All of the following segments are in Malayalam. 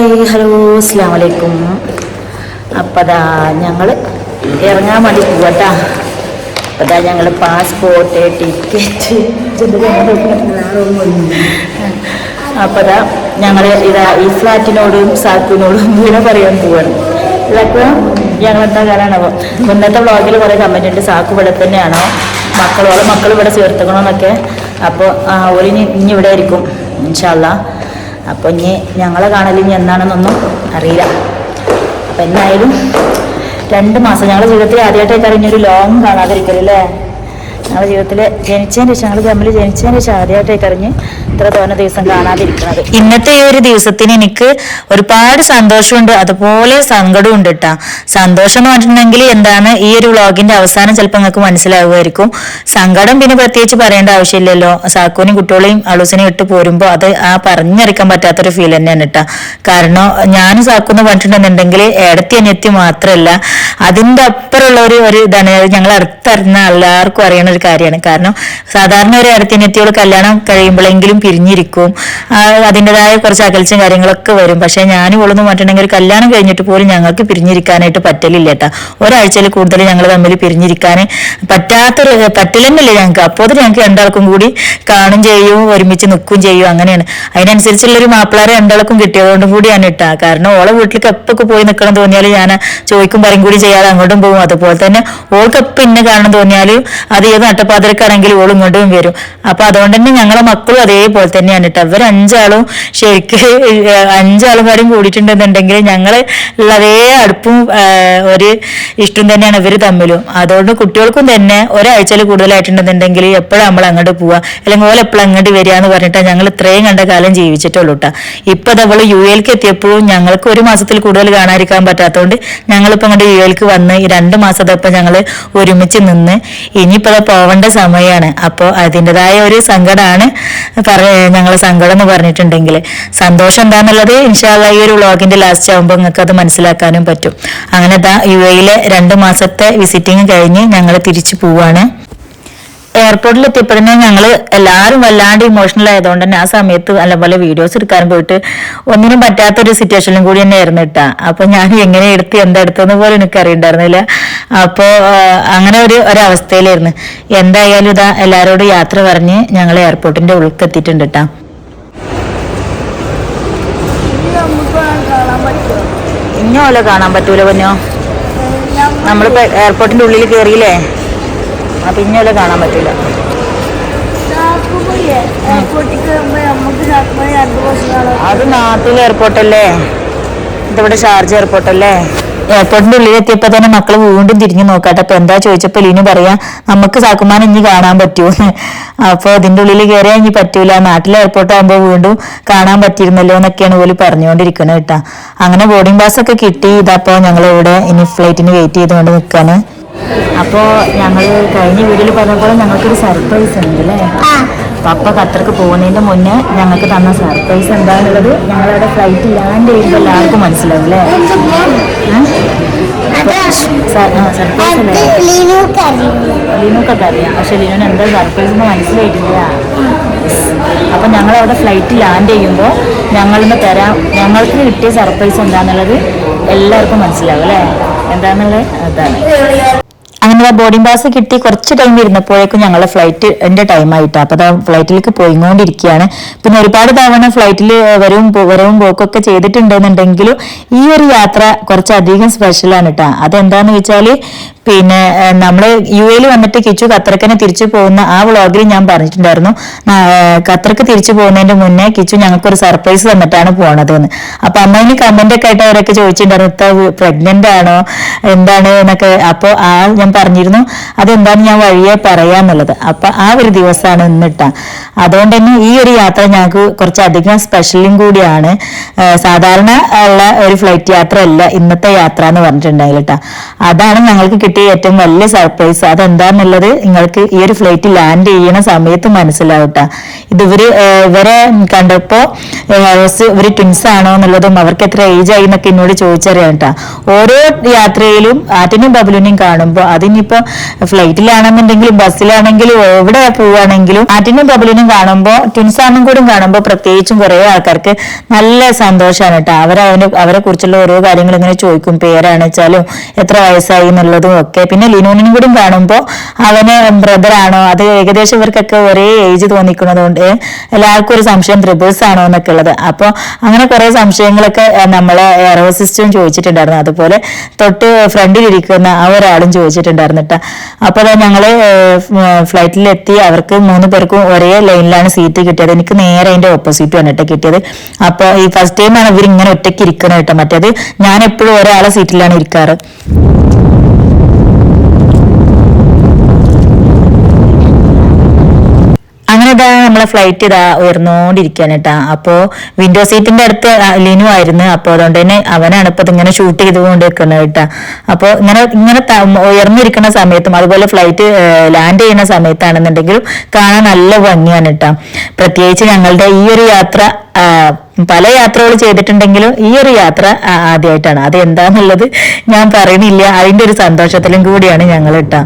ഹായ് ഹലോ അസ്സാം വലൈക്കും അപ്പം അതാ ഞങ്ങൾ ഇറങ്ങാൻ വേണ്ടി പോവട്ടാ. അപ്പം അതാ ഞങ്ങൾ പാസ്പോർട്ട് ടിക്കറ്റ് അപ്പം അതാ ഞങ്ങൾ ഇതാ ഈ ഫ്ലാറ്റിനോടും സാക്കിനോടും വീണ പറയാൻ പോവാണ്. ഇതൊക്കെ ഞങ്ങൾ എന്താ കാരണമാണോ ഇന്നത്തെ വ്ളോഗിൽ കുറേ കമന്റ് ഉണ്ട് സാക്ക് ഇവിടെ തന്നെയാണോ? മക്കളോളം മക്കൾ ഇവിടെ ചേർത്തക്കണമെന്നൊക്കെ അപ്പോൾ ഒരു ഇനി ഇവിടെ ആയിരിക്കും ഇൻഷാല്ല അപ്പോൾ ഇനി ഞങ്ങളെ കാണൽ ഇനി എന്നാണെന്നൊന്നും അറിയില്ല. അപ്പം എന്നായാലും രണ്ട് മാസം ഞങ്ങളുടെ ജീവിതത്തിൽ ആദ്യമായിട്ടൊക്കെ അറിഞ്ഞൊരു ലോങ് കാണാതിരിക്കലല്ലേ ഞങ്ങളുടെ ജീവിതത്തിൽ ജനിച്ചതിന് ശേഷം ഞങ്ങൾ തമ്മിൽ ജനിച്ചതിന് ശേഷം ആദ്യമായിട്ടൊക്കെ അറിഞ്ഞ് ഇത്ര തോന്നെ ദിവസം കാണാതിരിക്കുന്നത് ഇന്നത്തെ ഈ ഒരു ദിവസത്തിന് എനിക്ക് ഒരുപാട് സന്തോഷമുണ്ട്. അതുപോലെ സങ്കടവും ഉണ്ട് കേട്ടാ സന്തോഷം എന്ന് പറഞ്ഞിട്ടുണ്ടെങ്കിൽ എന്താണ് ഈ ഒരു വ്ളോഗിന്റെ അവസാനം ചിലപ്പോൾ നിങ്ങൾക്ക് മനസ്സിലാവുമായിരിക്കും. സങ്കടം പിന്നെ പ്രത്യേകിച്ച് പറയേണ്ട ആവശ്യമില്ലല്ലോ. സാക്കൂനും കുട്ടികളെയും അളൂസിനെയും ഇട്ട് പോരുമ്പോൾ അത് ആ പറഞ്ഞറിയിക്കാൻ പറ്റാത്തൊരു ഫീൽ തന്നെയാണ് കേട്ടാ കാരണം ഞാനും സാക്കൂന്ന് പറഞ്ഞിട്ടുണ്ടെന്നുണ്ടെങ്കിൽ ഏടത്തി അനിയത്തി മാത്രമല്ല അതിന്റെ അപ്പുറമുള്ള ഒരു ഒരു ഇതാണ്. അത് ഞങ്ങൾ അടുത്തറിഞ്ഞ എല്ലാവർക്കും അറിയണ ഒരു കാര്യമാണ്. കാരണം സാധാരണ ഒരു അടുത്തിനെത്തിയോട് കല്യാണം കഴിയുമ്പോഴെങ്കിലും പിരിഞ്ഞിരിക്കും. അതിന്റെതായ കുറച്ച് അകൽച്ചും കാര്യങ്ങളൊക്കെ വരും. പക്ഷെ ഞാനും ഇവളെന്ന് പറഞ്ഞിട്ടുണ്ടെങ്കിൽ ഒരു കല്യാണം കഴിഞ്ഞിട്ട് പോലും ഞങ്ങൾക്ക് പിരിഞ്ഞിരിക്കാനായിട്ട് പറ്റലില്ല കേട്ടോ. ഒരാഴ്ചയിൽ കൂടുതൽ ഞങ്ങൾ തമ്മിൽ പിരിഞ്ഞിരിക്കാൻ പറ്റാത്തൊരു പറ്റില്ലെന്നല്ലേ ഞങ്ങൾക്ക്. അപ്പോൾ ഞങ്ങൾക്ക് രണ്ടാൾക്കും കൂടി കാണും ചെയ്യും ഒരുമിച്ച് നിൽക്കും ചെയ്യും. അങ്ങനെയാണ്. അതിനനുസരിച്ചുള്ള ഒരു മാപ്പിളാരെ രണ്ടാൾക്കും കിട്ടിയതുകൊണ്ടും കൂടിയാണ് ഇട്ടാ കാരണം ഓളെ വീട്ടിലേക്ക് എപ്പൊക്കെ പോയി നിൽക്കണം തോന്നിയാൽ ഞാൻ ചോദിക്കും പറയും കൂടി ചെയ്യാതെ അങ്ങോട്ടും പോകും. അതുപോലെ തന്നെ ഓൾക്ക് എപ്പം ഇന്നെ കാണാൻ തോന്നിയാൽ അത് ഏത് നട്ടപ്പാതിരക്കാണെങ്കിലും ഓൾ ഇങ്ങോട്ടും വരും. അപ്പൊ അതുകൊണ്ട് തന്നെ ഞങ്ങളെ മക്കളും അതേപോലെ തന്നെയാണ് കേട്ടോ. ഇവർ അഞ്ചാളും ശരിക്ക് അഞ്ചാളും കാര്യം കൂടിയിട്ടുണ്ടെന്നുണ്ടെങ്കിൽ ഞങ്ങൾ അതേ അടുപ്പും ഒരു ഇഷ്ടം തന്നെയാണ് ഇവർ തമ്മിലും. അതുകൊണ്ട് കുട്ടികൾക്കും തന്നെ ഒരാഴ്ചയിൽ കൂടുതലായിട്ടുണ്ടെന്നുണ്ടെങ്കിൽ എപ്പോഴും നമ്മൾ അങ്ങോട്ട് പോവുക അല്ലെങ്കിൽ ഓല എപ്പോഴും അങ്ങോട്ട് വരിക എന്ന് പറഞ്ഞിട്ടാണ് ഞങ്ങൾ ഇത്രയും കണ്ട കാലം ജീവിച്ചിട്ടുള്ളൂ കേട്ടോ. ഇപ്പൊ അവൾ യു എൽക്ക് എത്തിയപ്പോഴും ഞങ്ങൾക്ക് ഒരു മാസത്തിൽ കൂടുതൽ കാണാതിരിക്കാൻ പറ്റാത്തതുകൊണ്ട് ഞങ്ങളിപ്പോ അങ്ങോട്ട് യു എൽക്ക് വന്ന് ഈ രണ്ട് മാസത്തെ ഞങ്ങൾ ഒരുമിച്ച് നിന്ന്. ഇനിയിപ്പോ അത് പോവേണ്ട സമയമാണ് അപ്പോൾ അതിന്റെതായ ഒരു സങ്കടമാണ് പറ ഞങ്ങളെ സങ്കടം എന്ന് പറഞ്ഞിട്ടുണ്ടെങ്കിൽ സന്തോഷം എന്താണെന്നുള്ളത് ഇൻഷാല്ല ഈ ഒരു വ്ളോഗിന്റെ ലാസ്റ്റ് ആകുമ്പോൾ നിങ്ങൾക്ക് അത് മനസ്സിലാക്കാനും പറ്റും. അങ്ങനെ യു എയിലെ രണ്ട് മാസത്തെ വിസിറ്റിംഗ് കഴിഞ്ഞ് ഞങ്ങൾ തിരിച്ചു പോവാണ്. എയർപോർട്ടിൽ എത്തിയപ്പോഴേ ഞങ്ങൾ എല്ലാവരും വല്ലാണ്ട് ഇമോഷണൽ ആയതുകൊണ്ട് തന്നെ ആ സമയത്ത് നല്ലപോലെ വീഡിയോസ് എടുക്കാൻ പോയിട്ട് ഒന്നിനും പറ്റാത്തൊരു സിറ്റുവേഷനിലും കൂടി തന്നെ ആയിരുന്നു ഇട്ടാ അപ്പൊ ഞാൻ എങ്ങനെ എടുത്ത് എന്താ എടുത്തതെന്ന് പോലും എനിക്ക് അറിയണ്ടായിരുന്നില്ല അപ്പോ അങ്ങനെ ഒരു ഒരവസ്ഥയിലായിരുന്നു. എന്തായാലും ഇതാ എല്ലാവരോടും യാത്ര പറഞ്ഞ് ഞങ്ങൾ എയർപോർട്ടിന്റെ ഉൾക്ക് എത്തിയിട്ടുണ്ട് കേട്ടാ ഇഞ്ഞോലെ കാണാൻ പറ്റൂല പൊന്നോ? നമ്മളിപ്പോ എയർപോർട്ടിന്റെ ഉള്ളിൽ കയറിയില്ലേ അപ്പൊ ഇഞ്ഞോലെ കാണാൻ പറ്റില്ല. അത് നാട്ടിലെ എയർപോർട്ടല്ലേ ഇതിവിടെ ഷാർജ എയർപോർട്ടല്ലേ എയർപോർട്ടിന്റെ ഉള്ളിൽ എത്തിയപ്പോ തന്നെ മക്കൾ വീണ്ടും തിരിഞ്ഞു നോക്കാട്ടെ. അപ്പൊ എന്താ ചോദിച്ചപ്പോ ലീനു പറയാ നമുക്ക് സാക്കുമാൻ ഇനി കാണാൻ പറ്റൂ അപ്പൊ ഇതിന്റെ ഉള്ളിൽ കയറിയാൽ ഇനി പറ്റൂല. നാട്ടിലെ എയർപോർട്ട് ആകുമ്പോ വീണ്ടും കാണാൻ പറ്റിയിരുന്നല്ലോ എന്നൊക്കെയാണ് പോലും പറഞ്ഞുകൊണ്ടിരിക്കുന്നത് കേട്ടാ. അങ്ങനെ ബോർഡിംഗ് പാസ് ഒക്കെ കിട്ടി. ഇതപ്പോ ഞങ്ങൾ ഇവിടെ ഇനി ഫ്ലൈറ്റിന് വെയിറ്റ് ചെയ്തുകൊണ്ട് നിൽക്കാണ് അപ്പോൾ ഞങ്ങൾ കഴിഞ്ഞ വീഡിയോയിൽ പറഞ്ഞ പോലെ ഞങ്ങൾക്കൊരു സർപ്രൈസ് ഉണ്ട് അല്ലേ? പപ്പ ഖത്തർക്ക് പോകുന്നതിന്റെ മുന്നേ ഞങ്ങൾക്ക് തന്ന സർപ്രൈസ് എന്താണെന്നുള്ളത് ഞങ്ങളവിടെ ഫ്ലൈറ്റ് ലാൻഡ് ചെയ്യുമ്പോൾ എല്ലാവർക്കും മനസ്സിലാവും അല്ലേ? സർപ്രൈസ് അറിയാം പക്ഷെ ലിനുവിന് എന്താ സർപ്രൈസ് എന്ന് മനസ്സിലായിട്ടില്ല. അപ്പൊ ഞങ്ങളവിടെ ഫ്ലൈറ്റ് ലാൻഡ് ചെയ്യുമ്പോൾ ഞങ്ങളിന്ന് തരാം. ഞങ്ങൾക്ക് കിട്ടിയ സർപ്രൈസ് എന്താണെന്നുള്ളത് എല്ലാവർക്കും മനസ്സിലാവും അല്ലേ? എന്താണെന്നുള്ളത് അതാണ്. അങ്ങനെ ബോർഡിംഗ് പാസ് കിട്ടി കുറച്ച് ടൈം ഇരുന്നപ്പോഴേക്കും ഞങ്ങൾ ഫ്ലൈറ്റ് എന്റെ ടൈം ആയിട്ട്. അപ്പൊ ഫ്ലൈറ്റിലേക്ക് പോയിക്കൊണ്ടിരിക്കുകയാണ് പിന്നെ ഒരുപാട് തവണ ഫ്ലൈറ്റിൽ വരവും വരവും പോക്കൊക്കെ ചെയ്തിട്ടുണ്ടെന്നുണ്ടെങ്കിലും ഈ ഒരു യാത്ര കുറച്ചധികം സ്പെഷ്യലാണ് കേട്ടോ അതെന്താന്ന് വെച്ചാൽ പിന്നെ നമ്മൾ യു എയിൽ വന്നിട്ട് കിച്ചു ഖത്തർക്കനെ തിരിച്ചു പോകുന്ന ആ വ്ളോഗിൽ ഞാൻ പറഞ്ഞിട്ടുണ്ടായിരുന്നു. ഖത്തർക്ക് തിരിച്ചു പോകുന്നതിന്റെ മുന്നേ കിച്ചു ഞങ്ങൾക്ക് ഒരു സർപ്രൈസ് തന്നിട്ടാണ് പോണത് എന്ന് അപ്പൊ അമ്മേന് കമന്റ് ഒക്കെ ആയിട്ട് അവരൊക്കെ ചോദിച്ചിട്ടുണ്ടായിരുന്നു പ്രഗ്നന്റ് ആണോ? എന്താണ് എന്നൊക്കെ അപ്പൊ ആ ഞാൻ പറഞ്ഞിരുന്നു. അതെന്താണ് ഞാൻ വഴിയെ പറയാന്നുള്ളത് അപ്പൊ ആ ഒരു ദിവസമാണ് ഇന്നിട്ട. അതുകൊണ്ട് തന്നെ ഈ ഒരു യാത്ര ഞങ്ങൾക്ക് കുറച്ചധികം സ്പെഷ്യലും കൂടിയാണ്. സാധാരണ ഉള്ള ഒരു ഫ്ലൈറ്റ് യാത്ര അല്ല ഇന്നത്തെ യാത്ര എന്ന് പറഞ്ഞിട്ടുണ്ടായില്ല അതാണ് ഞങ്ങൾക്ക് കിട്ടിയ ഏറ്റവും വലിയ സർപ്രൈസ് അതെന്താന്നുള്ളത് നിങ്ങൾക്ക് ഈ ഒരു ഫ്ലൈറ്റ് ലാൻഡ് ചെയ്യണ സമയത്ത് മനസ്സിലാവട്ട ഇത് ഇവർ ഇവരെ കണ്ടപ്പോ ഇവർ ട്വിൻസ് ആണോ എന്നുള്ളതും അവർക്ക് എത്ര ഏജ് ആയി എന്നൊക്കെ എന്നോട് ചോദിച്ചറിയാം കേട്ടാ ഓരോ യാത്രയിലും ആറ്റിനും ബബുലിനെയും കാണുമ്പോൾ അതിനിപ്പോ ഫ്ലൈറ്റിലാണെന്നുണ്ടെങ്കിലും ബസ്സിലാണെങ്കിലും എവിടെ പോവുകയാണെങ്കിലും ആറ്റിനും ബബുലിനും കാണുമ്പോൾ ട്വിൻസാണും കൂടും കാണുമ്പോൾ പ്രത്യേകിച്ചും കുറെ ആൾക്കാർക്ക് നല്ല സന്തോഷമാണ് കേട്ടോ. അവരവന് അവരെ കുറിച്ചുള്ള ഓരോ കാര്യങ്ങൾ ഇങ്ങനെ ചോദിക്കും. പേരാണ് വെച്ചാലും എത്ര വയസ്സായി എന്നുള്ളതും ഒക്കെ. പിന്നെ ലിനോനും കൂടി കാണുമ്പോൾ അവന് ബ്രദറാണോ അത് ഏകദേശം ഇവർക്കൊക്കെ ഒരേ ഏജ് തോന്നിക്കുന്നതുകൊണ്ട് എല്ലാവർക്കും ഒരു സംശയം ത്രിബിൾസ് ആണോ എന്നൊക്കെ ഉള്ളത്. അപ്പോൾ അങ്ങനെ കുറെ സംശയങ്ങളൊക്കെ നമ്മളെ എയറോ സിസ്റ്റം ചോദിച്ചിട്ടുണ്ടായിരുന്നു. അതുപോലെ തൊട്ട് ഫ്രണ്ടിലിരിക്കുന്ന ആ ഒരാളും ചോദിച്ചിട്ടുണ്ടായിരുന്നു കേട്ടോ അപ്പോൾ ഞങ്ങൾ ഫ്ലൈറ്റിലെത്തി. അവർക്ക് മൂന്ന് പേർക്കും ഒരേ ലൈനിലാണ് സീറ്റ് കിട്ടിയത്. എനിക്ക് നേരെ അതിന്റെ ഓപ്പോസിറ്റ് ആണ് കേട്ടോ കിട്ടിയത്. അപ്പോൾ ഈ ഫസ്റ്റ് ടൈമാണ് ഇവർ ഇങ്ങനെ ഒറ്റയ്ക്ക് ഇരിക്കുന്നത് കേട്ടോ മറ്റേത്. ഞാൻ എപ്പോഴും ഒരാളെ സീറ്റിലാണ് ഇരിക്കാറ്. ഇതാ നമ്മളെ ഫ്ലൈറ്റ് ഇതാ ഉയർന്നുകൊണ്ടിരിക്കുകയാണ് കേട്ടാ അപ്പോ വിൻഡോ സീറ്റിന്റെ അടുത്ത് ലിനു ആയിരുന്നു. അപ്പൊ അതുകൊണ്ട് തന്നെ അവനാണ് ഇപ്പൊ ഇങ്ങനെ ഷൂട്ട് ചെയ്തുകൊണ്ട് നിൽക്കുന്നത് കേട്ടാ. അപ്പൊ ഇങ്ങനെ ഇങ്ങനെ ഉയർന്നിരിക്കുന്ന സമയത്തും അതുപോലെ ഫ്ലൈറ്റ് ലാൻഡ് ചെയ്യുന്ന സമയത്താണെന്നുണ്ടെങ്കിലും കാണാൻ നല്ല ഭംഗിയാണ് കേട്ടാ. പ്രത്യേകിച്ച് ഞങ്ങളുടെ ഈ ഒരു യാത്ര പല യാത്രകൾ ചെയ്തിട്ടുണ്ടെങ്കിലും ഈ ഒരു യാത്ര ആദ്യമായിട്ടാണ്. അത് എന്താന്നുള്ളത് ഞാൻ പറയുന്നില്ല. അതിന്റെ ഒരു സന്തോഷത്തിലും കൂടിയാണ് ഞങ്ങൾ കേട്ടാ.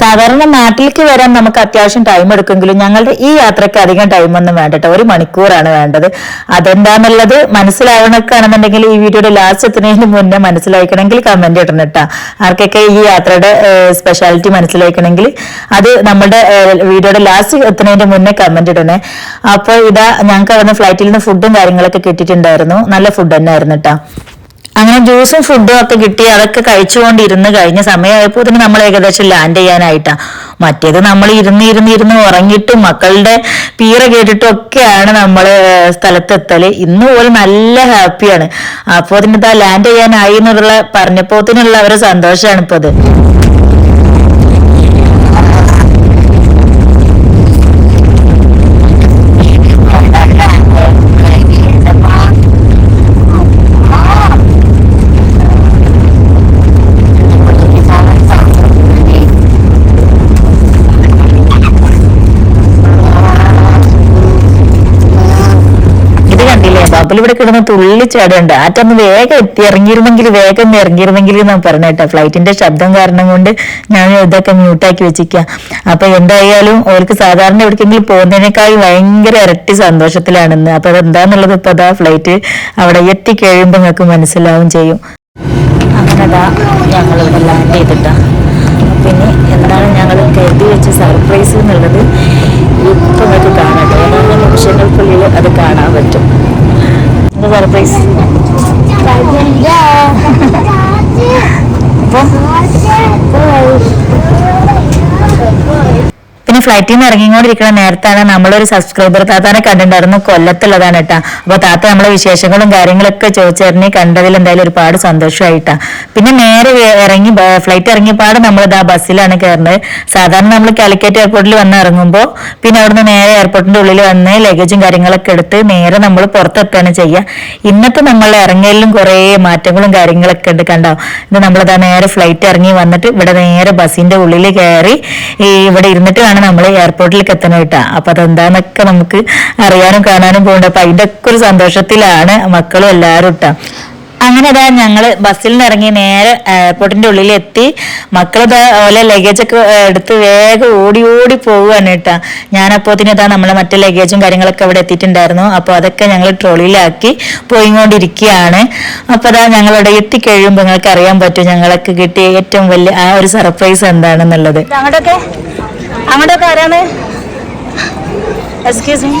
സാധാരണ നാട്ടിലേക്ക് വരാൻ നമുക്ക് അത്യാവശ്യം ടൈം എടുക്കുമെങ്കിലും ഞങ്ങളുടെ ഈ യാത്രയ്ക്ക് അധികം ടൈം ഒന്നും വേണ്ടട്ടോ. ഒരു മണിക്കൂറാണ് വേണ്ടത്. അതെന്താന്നുള്ളത് മനസ്സിലാവണക്കാണെന്നുണ്ടെങ്കിൽ ഈ വീഡിയോയുടെ ലാസ്റ്റ് എത്തുന്നതിന് മുന്നേ മനസ്സിലാക്കണമെങ്കിൽ കമന്റ് ഇടണം കേട്ടോ ആർക്കൊക്കെ ഈ യാത്രയുടെ സ്പെഷ്യാലിറ്റി മനസ്സിലാക്കണമെങ്കിൽ അത് നമ്മുടെ വീഡിയോയുടെ ലാസ്റ്റ് എത്തുന്നതിന് മുന്നേ കമന്റ് ഇടണേ. അപ്പോൾ ഇതാ ഞങ്ങൾക്ക് അവിടുന്ന് ഫ്ലൈറ്റിൽ നിന്ന് ഫുഡും കാര്യങ്ങളൊക്കെ കിട്ടിയിട്ടുണ്ടായിരുന്നു. നല്ല ഫുഡ് തന്നെ ആയിരുന്നു കേട്ടോ അങ്ങനെ ജ്യൂസും ഫുഡും ഒക്കെ കിട്ടി അതൊക്കെ കഴിച്ചുകൊണ്ടിരുന്ന് കഴിഞ്ഞ സമയമായപ്പോൾ തന്നെ നമ്മൾ ഏകദേശം ലാൻഡ് ചെയ്യാനായിട്ടാ. മറ്റേത് നമ്മൾ ഇരുന്ന് ഇരുന്ന് ഇരുന്ന് ഉറങ്ങിയിട്ടും മക്കളുടെ പീറ കേട്ടിട്ടും ഒക്കെയാണ് നമ്മൾ സ്ഥലത്തെത്തൽ. ഇന്ന് പോലും നല്ല ഹാപ്പിയാണ് അപ്പോ അതിന് ഇതാ ലാൻഡ് ചെയ്യാനായി എന്നുള്ള പറഞ്ഞപ്പോത്തിനുള്ള ഒരു സന്തോഷമാണ് ഇപ്പൊ അത്. ഇവിടെ കിടന്ന് തുള്ളി ചാടുണ്ട് ആറ്റൊന്ന് വേഗം എത്തി ഇറങ്ങിയിരുന്നെങ്കിൽ വേഗം ഇറങ്ങിയിരുന്നെങ്കിൽ ഞാൻ പറഞ്ഞേട്ടാ ഫ്ലൈറ്റിന്റെ ശബ്ദം കാരണം കൊണ്ട് ഞാൻ ഇതൊക്കെ മ്യൂട്ടാക്കി വെച്ചിരിക്കുക അപ്പൊ എന്തായാലും അവർക്ക് സാധാരണ എവിടേക്കെങ്കിലും പോകുന്നതിനേക്കാൾ ഭയങ്കര ഇരട്ടി സന്തോഷത്തിലാണെന്ന്. അപ്പൊ അതെന്താന്നുള്ളത് ഇപ്പൊ അതാ ഫ്ലൈറ്റ് അവിടെ എത്തിക്കഴിയുമ്പോൾ നിങ്ങൾക്ക് മനസ്സിലാവും ചെയ്യും. ചെയ്തിട്ടാ. പിന്നെ എന്താണ് ഞങ്ങൾ കരുതി വെച്ച സർപ്രൈസ് എന്നുള്ളത് ഇപ്പം നിങ്ങൾക്ക് കാണട്ടെ ഏതാനും നിമിഷങ്ങൾക്കുള്ളിൽ അത് കാണാൻ പറ്റും. എന്താ സർപ്രൈസ് പിന്നെ ഫ്ലൈറ്റിൽ നിന്ന് ഇറങ്ങിക്കൊണ്ടിരിക്കുന്ന നേരത്താണ് നമ്മളൊരു സബ്സ്ക്രൈബർ താത്താനെ കണ്ടിട്ടുണ്ടായിരുന്നു കൊല്ലത്തുള്ളതാണ് കേട്ടാ അപ്പൊ താത്ത നമ്മളെ വിശേഷങ്ങളും കാര്യങ്ങളൊക്കെ ചോദിച്ചറിഞ്ഞ് കണ്ടതിൽ എന്തായാലും ഒരുപാട് സന്തോഷമായിട്ടാ പിന്നെ നേരെ ഇറങ്ങി ഫ്ലൈറ്റ് ഇറങ്ങിയപാട് നമ്മൾ ഇതാ ബസ്സിലാണ് കയറുന്നത് സാധാരണ നമ്മൾ കാലിക്കറ്റ് എയർപോർട്ടിൽ വന്ന് ഇറങ്ങുമ്പോൾ പിന്നെ അവിടുന്ന് നേരെ എയർപോർട്ടിന്റെ ഉള്ളിൽ വന്ന് ലഗേജും കാര്യങ്ങളൊക്കെ എടുത്ത് നേരെ നമ്മൾ പുറത്തെത്തുകയാണ് ചെയ്യുക ഇന്നത്തെ നമ്മൾ ഇറങ്ങലിലും കുറേ മാറ്റങ്ങളും കാര്യങ്ങളൊക്കെ ഉണ്ട് കണ്ടോ? ഇത് നമ്മളിതാ നേരെ ഫ്ലൈറ്റ് ഇറങ്ങി വന്നിട്ട് ഇവിടെ നേരെ ബസ്സിന്റെ ഉള്ളിൽ കയറി ഈ ഇവിടെ ഇരുന്നിട്ട് വേണം നമ്മൾ എയർപോർട്ടിലേക്ക് എത്തണം കേട്ടോ. അപ്പൊ അതെന്താന്നൊക്കെ നമുക്ക് അറിയാനും കാണാനും പോകണ്ട അപ്പൊ അതിന്റെ ഒക്കെ ഒരു സന്തോഷത്തിലാണ് മക്കളും എല്ലാവരും ഇട്ടാ അങ്ങനെ ഇതാ ഞങ്ങൾ ബസ്സിൽ നിന്ന് ഇറങ്ങി നേരെ എയർപോർട്ടിന്റെ ഉള്ളിൽ എത്തി മക്കൾ ഓലെ ലഗേജ് ഒക്കെ എടുത്ത് വേഗം ഓടി ഓടി പോവുകയാണ് കേട്ടാ. ഞാനപ്പോ ഇതാ നമ്മളെ മറ്റു ലഗേജും കാര്യങ്ങളൊക്കെ അവിടെ എത്തിയിട്ടുണ്ടായിരുന്നു. അപ്പോൾ അതൊക്കെ ഞങ്ങൾ ട്രോളിയിലാക്കി പോയിക്കൊണ്ടിരിക്കുകയാണ് അപ്പോൾ അതാ ഞങ്ങളിവിടെ എത്തിക്കഴിയുമ്പോൾ നിങ്ങൾക്ക് അറിയാൻ പറ്റും ഞങ്ങളൊക്കെ കിട്ടിയ ഏറ്റവും വലിയ ആ ഒരു സർപ്രൈസ് എന്താണെന്നുള്ളത്. അങ്ങോട്ടൊക്കെ? അങ്ങോട്ടൊക്കെ ആരാണ്? എക്സ്ക്യൂസ് മീ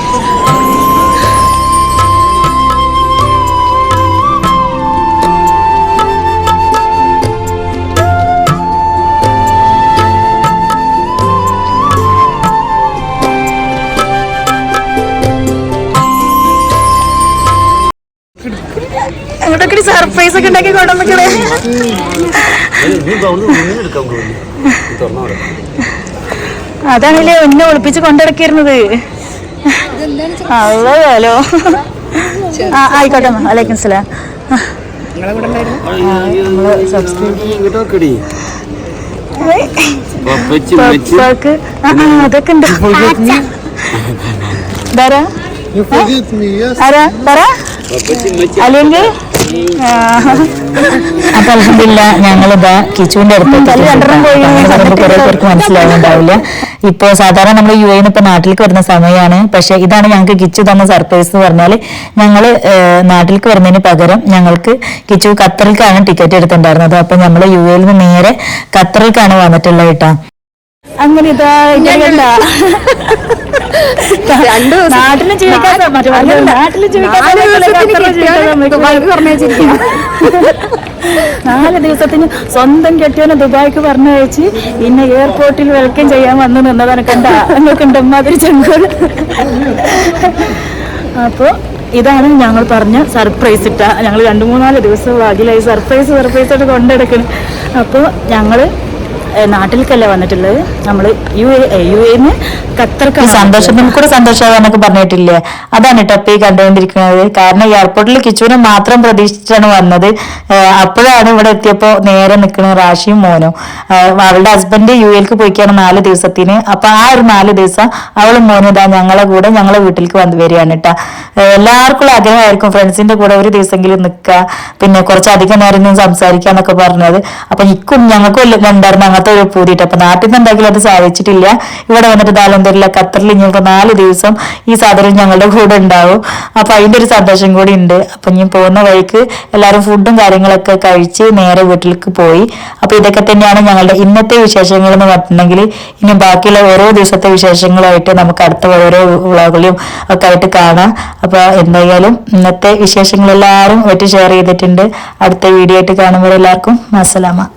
അതാണല്ലേ എന്നെ ഒളിപ്പിച്ച് കൊണ്ടിടക്കിയിരുന്നത്. ഹലോ. ആ ആയിക്കോട്ടെ. വലൈക്കും സലാം അതൊക്കെ ഉണ്ട്? ആരാ? പറ. അല്ലെങ്കിൽ അപ്പൊ അലഹമില്ല ഞങ്ങളിതാ കിച്ചുവിന്റെ അടുത്ത് കുറെ പേർക്ക് മനസ്സിലാവുന്നുണ്ടാവില്ല. ഇപ്പൊ സാധാരണ നമ്മൾ യു എന്ന് ഇപ്പൊ നാട്ടിലേക്ക് വരുന്ന സമയമാണ് പക്ഷെ ഇതാണ് ഞങ്ങൾക്ക് കിച്ചു തന്ന സർപ്രൈസ് എന്ന് പറഞ്ഞാൽ ഞങ്ങൾ നാട്ടിലേക്ക് വരുന്നതിന് പകരം ഞങ്ങൾക്ക് കിച്ചു ഖത്തറിലേക്കാണ് ടിക്കറ്റ് എടുത്തിട്ടുണ്ടായിരുന്നത്. അപ്പൊ നമ്മൾ യു എയിൽ നിന്ന് നേരെ ഖത്തറിലേക്കാണ് വന്നിട്ടുള്ളത് കേട്ടോ. അങ്ങനെ ഇതാ നാട്ടിലും ജീവിക്കാൻ. നാട്ടിലും ജീവിക്കാൻ. നാല് ദിവസത്തിന് സ്വന്തം കെട്ടിയവനെ ദുബായിക്ക് പറഞ്ഞു അയച്ച് ഇന്നെ എയർപോർട്ടിൽ വെൽക്കം ചെയ്യാൻ വന്നു നിന്നതാണ് കണ്ട. നിങ്ങൾക്ക് ഉണ്ടമാതിരി ചെങ്കോൾ അപ്പോൾ ഇതാണ് ഞങ്ങൾ പറഞ്ഞ സർപ്രൈസ് ഇട്ട. ഞങ്ങൾ രണ്ട് മൂന്നാൽ ദിവസം വാഗിലായി സർപ്രൈസ് സർപ്രൈസ് ആയിട്ട് കൊണ്ടെടുക്കണം. അപ്പോൾ ഞങ്ങൾ നാട്ടിലേക്കല്ല വന്നിട്ടുള്ളത്? നമ്മൾ യു എ യു എന്ന് ഖത്തർക്ക് സന്തോഷം നമുക്കൂടെ സന്തോഷമാകാന്നൊക്കെ പറഞ്ഞിട്ടില്ലേ? അതാണ് ടപ്പി കണ്ടുകൊണ്ടിരിക്കുന്നത്. കാരണം എയർപോർട്ടിൽ കിച്ചുവിനെ മാത്രം പ്രതീക്ഷിച്ചാണ് വന്നത്. അപ്പോഴാണ് ഇവിടെ എത്തിയപ്പോ നേരെ നിൽക്കുന്നത് റാഷിയും മോനും. അവളുടെ ഹസ്ബൻഡ് യു എൽക്ക് പോയിക്കാണ് നാല് ദിവസത്തിന്. അപ്പൊ ആ ഒരു നാല് ദിവസം അവളും മോനും ഇതാ ഞങ്ങളെ കൂടെ ഞങ്ങളെ വീട്ടിലേക്ക് വന്നു വരികയാണ് കേട്ടോ എല്ലാവർക്കും ആഗ്രഹമായിരിക്കും ഫ്രണ്ട്സിന്റെ കൂടെ ഒരു ദിവസമെങ്കിലും നിൽക്കുക പിന്നെ കുറച്ചധികം നേരം സംസാരിക്കുക എന്നൊക്കെ പറഞ്ഞത്. അപ്പൊ ഇക്കും ഞങ്ങൾക്കും ഉണ്ടായിരുന്നു അങ്ങനത്തെ ഒരു പൂതിയിട്ട്. അപ്പൊ നാട്ടിൽ നിന്ന് അത് സാധിച്ചിട്ടില്ല. ഇവിടെ വന്നിട്ട് ദാലന്തരിലെ ഖത്തറിൽ ഇനിയിപ്പോ നാല് ദിവസം ഈ സാധനം ഞങ്ങളുടെ കൂടെ ഉണ്ടാവും. അപ്പൊ അതിന്റെ ഒരു സന്തോഷം കൂടി ഉണ്ട്. അപ്പൊ ഞാൻ പോകുന്ന വഴിക്ക് എല്ലാവരും ഫുഡും കാര്യങ്ങളൊക്കെ കഴിച്ച് നേരെ വീട്ടിലേക്ക് പോയി. അപ്പൊ ഇതൊക്കെ തന്നെയാണ് ഞങ്ങളുടെ ഇന്നത്തെ വിശേഷങ്ങൾ എന്ന് പറഞ്ഞിട്ടുണ്ടെങ്കിൽ ഇനി ബാക്കിയുള്ള ഓരോ ദിവസത്തെ വിശേഷങ്ങളായിട്ട് നമുക്ക് അടുത്ത ഓരോ വിളകളും ഒക്കെ ആയിട്ട് കാണാം. അപ്പൊ എന്തായാലും ഇന്നത്തെ വിശേഷങ്ങൾ എല്ലാവരും ഒറ്റ ഷെയർ ചെയ്തിട്ടുണ്ട്. അടുത്ത വീഡിയോ ആയിട്ട് കാണുമ്പോൾ എല്ലാവർക്കും അസ്സലാമ